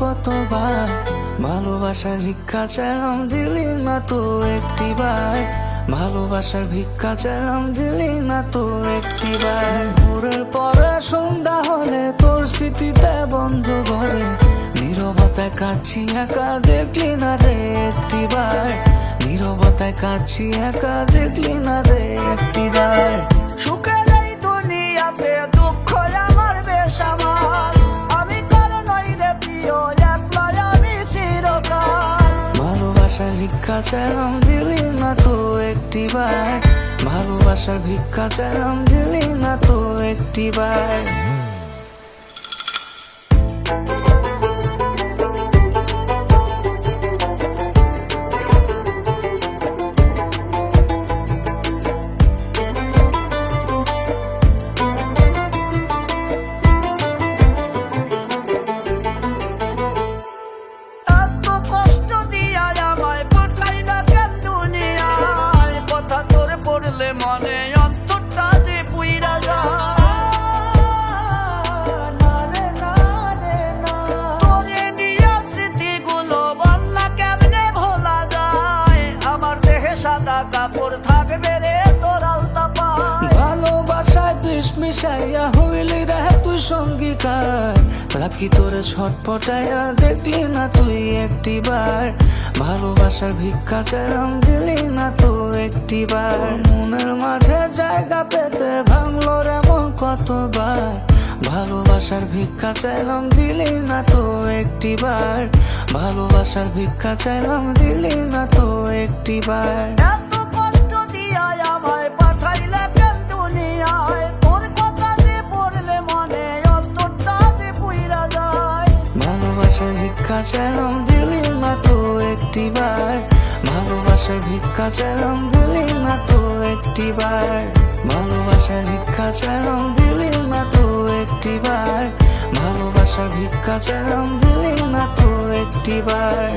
কতবার? ভালোবাসার ভিক্ষা চাইলাম দিলি না তো একটিবার। ভালোবাসার ভিক্ষা চাইলাম দিলি না তো একটিবার। ভোরের পরে সন্ধ্যা হলে তোর স্মৃতিতে বন্ধ ঘরে। নীরবতায় কাছি একা, দেখলি না রে একটিবার। নীরবতায় কাছি একা, দেখলি ভালোবাসার ভিক্ষা চাইলাম দিলি না তো একটিবার। ভালোবাসার ভিক্ষা চাইলাম দিলি না তো একটিবার। সাদা কাপড় থাকবে রে তোর আলতা ভালোবাসায় বিষ মিশাইয়া হইলি রে তুই সঙ্গীকার রাখি তোরে ছটপটাইয়া দেখলি না তুই একটিবার। ভালোবাসার ভিক্ষা চাইলাম দিলি না তো একটিবার। মনের মাঝে জায়গা পেতে ভাঙলো রে মন কতবার। ভালোবাসার ভিক্ষা চাইলাম দিলি না তো একটিবার। ভালোবাসার ভিক্ষা চাইলাম দিলি না তো একটিবার এত কষ্ট দিয়া আমায় পাঠাইলে কেন দুনিয়ায়। তোর কথা যে পড়লে মনে অন্তরটা যে পুইরা যায়। ভালোবাসার ভিক্ষা চাইলাম দিলি না তো একটিবার। ভালোবাসার ভিক্ষা চাইলাম দিলি না তো একটিবার। ভালোবাসার ভিক্ষা চাইলাম দিলি না তো একটিবার। ভালোবাসার ভিক্ষা চাইলাম দিলি না তো একটিবার।